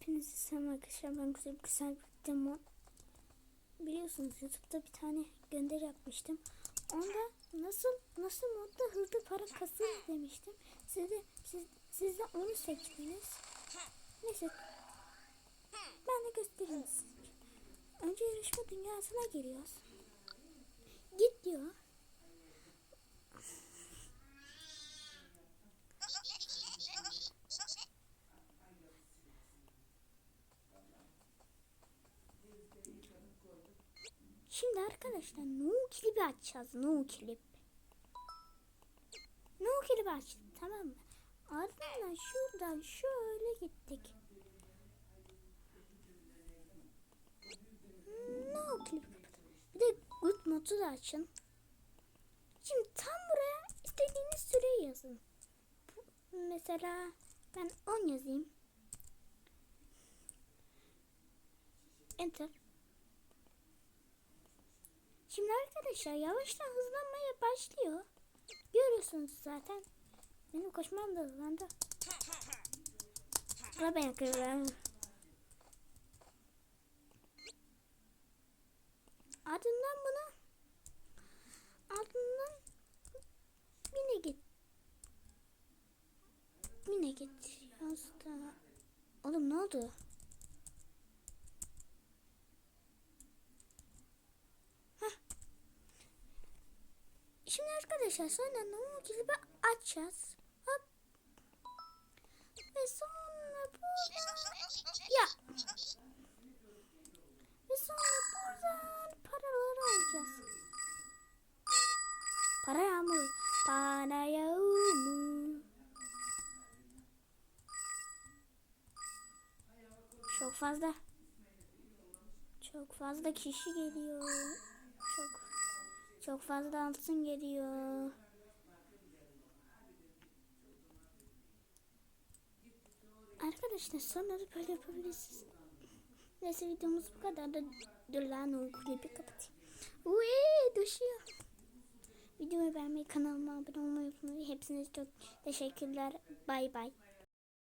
Hepinize selam arkadaşlar. Ben güzel güzel bir demo. Biliyorsunuz YouTube'da bir tane gönderi yapmıştım. Onda nasıl nasıl modda hızlı para kasılır demiştim. Siz de, siz, siz de onu seçtiniz. Neyse. Ben de göstereyim size. Önce yarışma dünyasına giriyoruz. Git diyor. Şimdi arkadaşlar no klibi açacağız. No klip. No klibi açtık tamam mı? Ardından şuradan şöyle gittik. No klip. Bir de good modu da açın. Şimdi tam buraya istediğiniz süreyi yazın. Mesela ben 10 yazayım. Enter. Şimdi arkadaşlar yavaştan hızlanmaya başlıyor. Görüyorsunuz zaten. Benim koşmam da hızlandı. Sıra ben kırıyorum. Ardından bunu ardından yine git. Yine git. Hasta. Oğlum ne oldu? Şimdi arkadaşlar sonra normal gibi açacağız. Hop. Ve sonra buradan ya. Ve sonra buradan paraları alacağız. Para yağmuru. Para yağmuru. Çok fazla. Çok fazla kişi geliyor. Çok fazla altın geliyor. Arkadaşlar sonra da böyle yapabilirsiniz. Neyse videomuz bu kadar da dur lan o klibi kapatayım. Uy düşüyor. Videoyu beğenmeyi kanalıma abone olmayı unutmayın. Hepsine çok teşekkürler. Bay bay.